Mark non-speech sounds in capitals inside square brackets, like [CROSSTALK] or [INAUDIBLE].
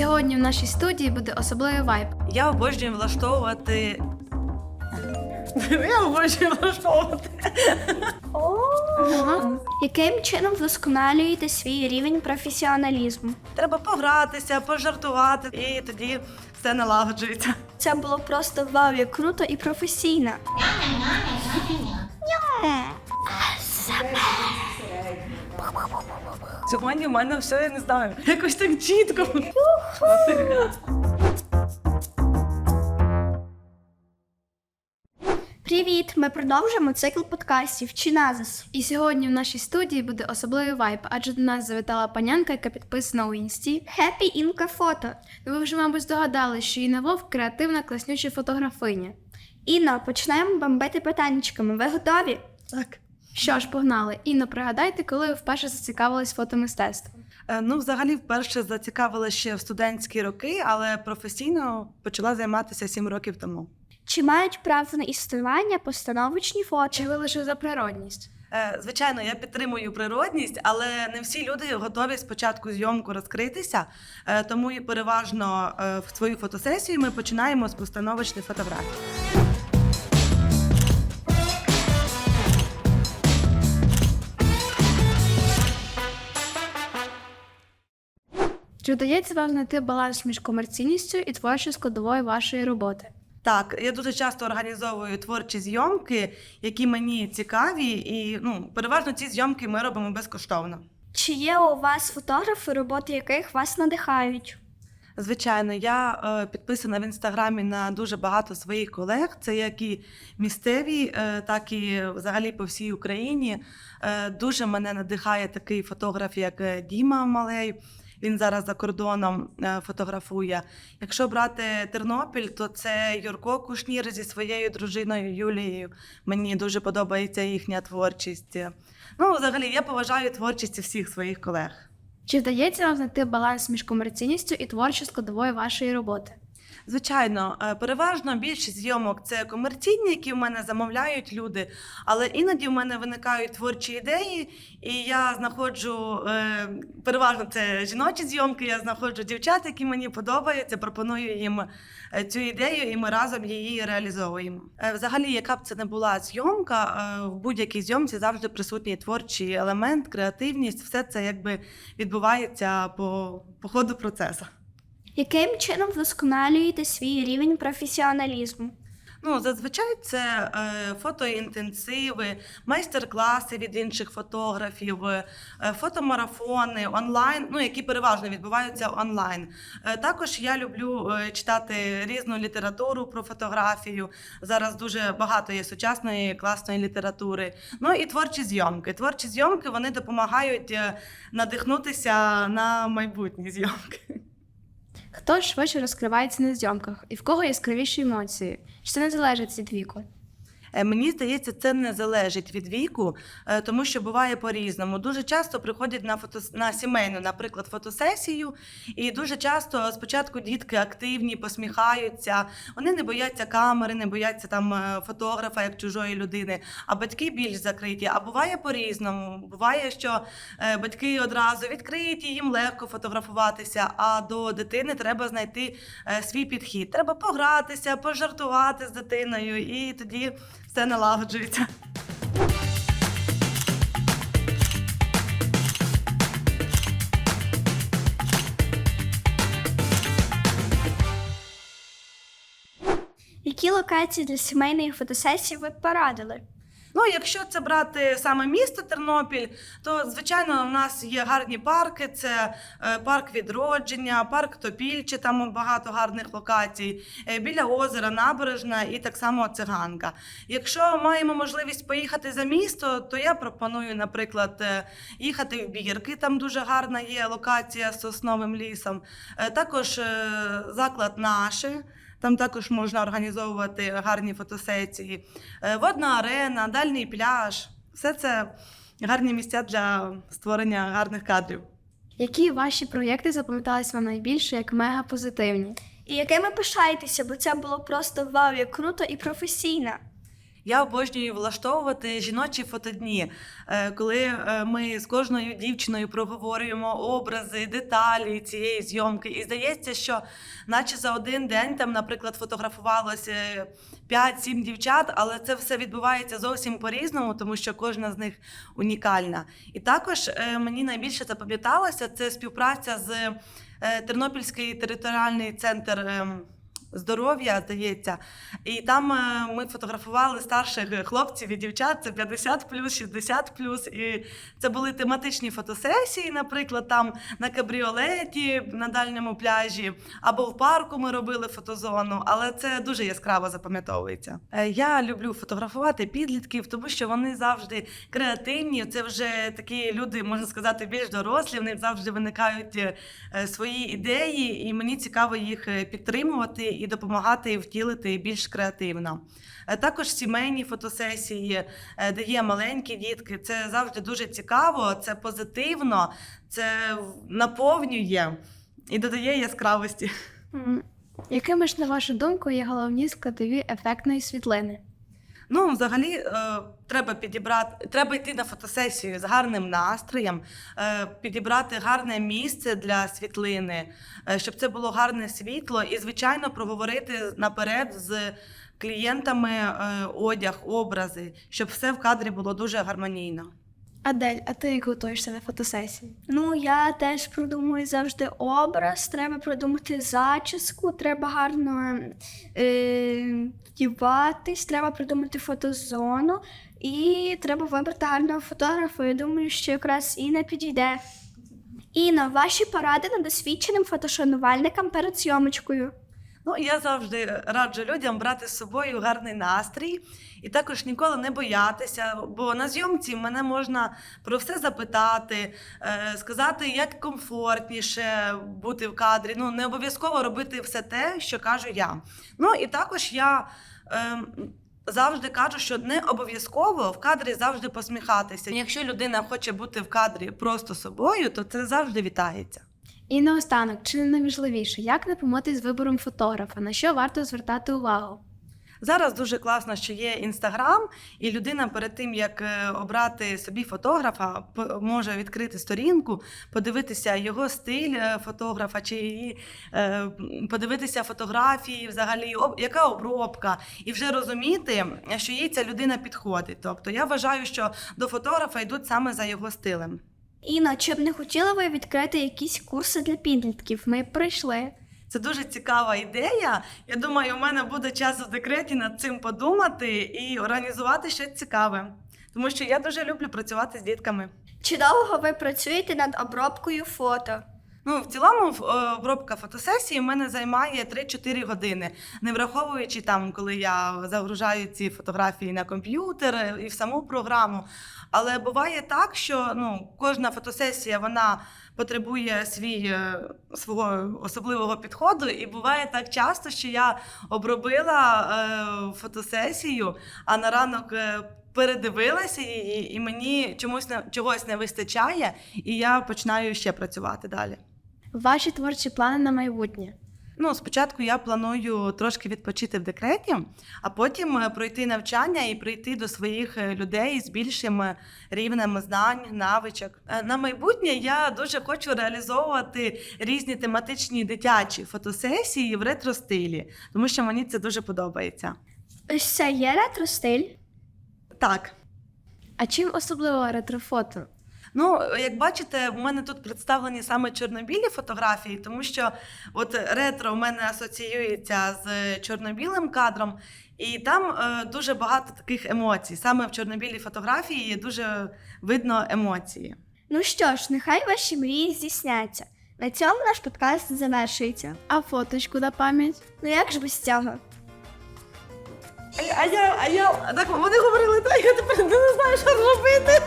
Сьогодні в нашій студії буде особливий вайб. Я обожнюю влаштовувати. Я обожнюю влаштовувати. Яким чином вдосконалюєте свій рівень професіоналізму? Треба погратися, пожартувати, і тоді все налагоджується. Це було просто вау, як круто і професійно. Сьогодні в мене все, я не знаю. [LAUGHS] Якось так чітко. Привіт! Ми продовжуємо цикл подкастів Чиназис. І сьогодні в нашій студії буде особливий вайб, адже до нас завітала панянка, яка підписана у інсті. Хеппі інка фото. Ну, ви вже, мабуть, здогадались, що Інна Вовк креативна класнюча фотографиня. Інно, почнемо бомбити питаннячками. Ви готові? Так. Що ж, погнали. Інно, пригадайте, коли ви вперше зацікавились фотомистецтвом. Е, Ну, взагалі, вперше зацікавила ще в студентські роки, але професійно почала займатися сім років тому. Чи мають право на існування постановочні фото? Чи ви лише за природність? Е, Звичайно, я підтримую природність, але не всі люди готові спочатку зйомку розкритися. Е, Тому і переважно е, в свою фотосесію ми починаємо з постановочних фотографій. Чи вдається вам знайти баланс між комерційністю і творчою складовою вашої роботи? Так, я дуже часто організовую творчі зйомки, які мені цікаві, і ну переважно ці зйомки ми робимо безкоштовно. Чи є у вас фотографи, роботи яких вас надихають? Звичайно, я е, підписана в інстаграмі на дуже багато своїх колег. Це як і місцеві, е, так і взагалі по всій Україні. Е, дуже мене надихає такий фотограф, як е, Діма Малей. Він зараз за кордоном е, фотографує. Якщо брати Тернопіль, то це Юрко Кушнір зі своєю дружиною Юлією. Мені дуже подобається їхня творчість. Ну, взагалі, я поважаю творчість всіх своїх колег. Чи вдається вам знайти баланс між комерційністю і творчою складовою вашої роботи? Звичайно, е, переважно більшість зйомок це комерційні, які в мене замовляють люди. Але іноді в мене виникають творчі ідеї, і я знаходжу е, переважно це жіночі зйомки. Я знаходжу дівчат, які мені подобаються, пропоную їм е, цю ідею, і ми разом її реалізовуємо. Взагалі, яка б це не була зйомка, в будь-якій зйомці завжди присутній творчий елемент, креативність. Все це якби відбувається по, по ходу процесу. Яким чином вдосконалюєте свій рівень професіоналізму? Ну, зазвичай це е, фотоінтенсиви, майстер-класи від інших фотографів, е, фотомарафони онлайн, ну які переважно відбуваються онлайн. Е, також я люблю е, читати різну літературу про фотографію. Зараз дуже багато є сучасної класної літератури. Ну і творчі зйомки. Творчі зйомки вони допомагають е, надихнутися на майбутні зйомки. Хто швидше розкривається на зйомках і в кого яскравіші емоції? Чи це не залежить від віку? Е, Мені здається, це не залежить від віку, е, тому що буває по-різному. Дуже часто приходять на фото на сімейну, наприклад, фотосесію, і дуже часто спочатку дітки активні, посміхаються. Вони не бояться камери, не бояться там е, фотографа як чужої людини. А батьки більш закриті. А буває по-різному. Буває, що батьки одразу відкриті, їм легко фотографуватися. А до дитини треба знайти свій підхід. Треба погратися, пожартувати з дитиною, і тоді все налагоджується. Які локації для сімейної фотосесії ви порадили? Ну, якщо це брати саме місто Тернопіль, то звичайно у нас є гарні парки. Це е, парк відродження, парк Топільче, там багато гарних локацій. е, Біля озера, набережна і так само циганка. Якщо маємо можливість поїхати за місто, то я пропоную, наприклад, е, їхати в Бірки. Там дуже гарна є локація з сосновим лісом. Також заклад наше. Там також можна організовувати гарні фотосесії. Е, Водна арена, дальній пляж. Все це гарні місця для створення гарних кадрів. Які ваші проєкти запам'ятались вам найбільше як мега позитивні? І якими пишаєтеся, бо це було просто вау, як круто і професійно. Я обожнюю влаштовувати жіночі фотодні, е, коли е, ми з кожною дівчиною проговорюємо образи, деталі цієї зйомки. І здається, що наче за один день там, наприклад, фотографувалося 5-7 дівчат, але це все відбувається зовсім по-різному, тому що кожна з них унікальна. І також е, мені найбільше запам'яталося це співпраця з Тернопільський територіальний центр. Здоров'я, здається, і там е, ми фотографували старших хлопців і дівчат. Це 50 60 І це були тематичні фотосесії, наприклад, там на кабріолеті на дальньому пляжі, або в парку ми робили фотозону, але це дуже яскраво запам'ятовується. Е, Я люблю фотографувати підлітків, тому що вони завжди креативні. Це вже такі люди, можна сказати, більш дорослі. В них завжди виникають е, свої ідеї, і мені цікаво їх підтримувати і допомагати втілити більш креативно. Е, Також сімейні фотосесії, е, де є маленькі дітки. Це завжди дуже цікаво, це позитивно, це наповнює і додає яскравості. Якими ж, на вашу думку, є головні складові ефектної світлини? Ну, взагалі, е, треба підібрати, треба йти на фотосесію з гарним настроєм, е, підібрати гарне місце для світлини, е, щоб це було гарне світло, і, звичайно, проговорити наперед з клієнтами е, одяг, образи, щоб все в кадрі було дуже гармонійно. Адель, а ти як готуєшся на фотосесії? Ну, я теж продумую завжди образ, треба продумати зачіску, треба гарно е, треба придумати фотозону і треба вибрати гарного фотографа. Я думаю, що якраз Інна підійде. Інна, ваші поради над досвідченим фотошанувальникам перед зйомочкою. Ну, я завжди раджу людям брати з собою гарний настрій і також ніколи не боятися, бо на зйомці мене можна про все запитати, е, сказати, як комфортніше бути в кадрі. Ну, не обов'язково робити все те, що кажу я. Ну і також я. ем, Завжди кажу, що не обов'язково в кадрі завжди посміхатися. Якщо людина хоче бути в кадрі просто собою, то це завжди вітається. І наостанок, чи не найважливіше, як не помилитись з вибором фотографа, на що варто звертати увагу? Зараз дуже класно, що є інстаграм, і людина перед тим як е, обрати собі фотографа, може відкрити сторінку, подивитися його стиль е, фотографа, чи її е, подивитися фотографії, взагалі, об- яка обробка, і вже розуміти, що їй ця людина підходить. Тобто я вважаю, що до фотографа йдуть саме за його стилем. Інна, чи б не хотіла ви відкрити якісь курси для підлітків? Ми прийшли. Це дуже цікава ідея. Я думаю, у мене буде час в декреті над цим подумати і організувати щось цікаве. Тому що я дуже люблю працювати з дітками. Чи довго ви працюєте над обробкою фото? Ну, в цілому е, обробка фотосесії в мене займає 3-4 години, не враховуючи там, коли я загружаю ці фотографії на комп'ютер і в саму програму. Але буває так, що ну, кожна фотосесія вона потребує свій, е, свого особливого підходу. І буває так часто, що я обробила е, фотосесію, а на ранок. е, Передивилася її, і мені чомусь чогось не вистачає, і я починаю ще працювати далі. Ваші творчі плани на майбутнє. Ну, спочатку я планую трошки відпочити в декреті, а потім е, пройти навчання і прийти до своїх е, людей з більшим е, рівнем знань, навичок. На майбутнє я дуже хочу реалізовувати різні тематичні дитячі фотосесії в ретро-стилі, тому що мені це дуже подобається. Ось це є ретро-стиль? Так. А чим особливо ретрофото? Ну, як бачите, у мене тут представлені саме чорнобілі фотографії, тому що от ретро в мене асоціюється з чорнобілим кадром, і там е, дуже багато таких емоцій. Саме в чорнобілій фотографії дуже видно емоції. Ну що ж, нехай ваші мрії здійсняться. На цьому наш подкаст завершується. А фоточку на пам'ять? Ну як ж без цього? А, я- а я, а я так вони говорили, так я тепер не знаю, що робити.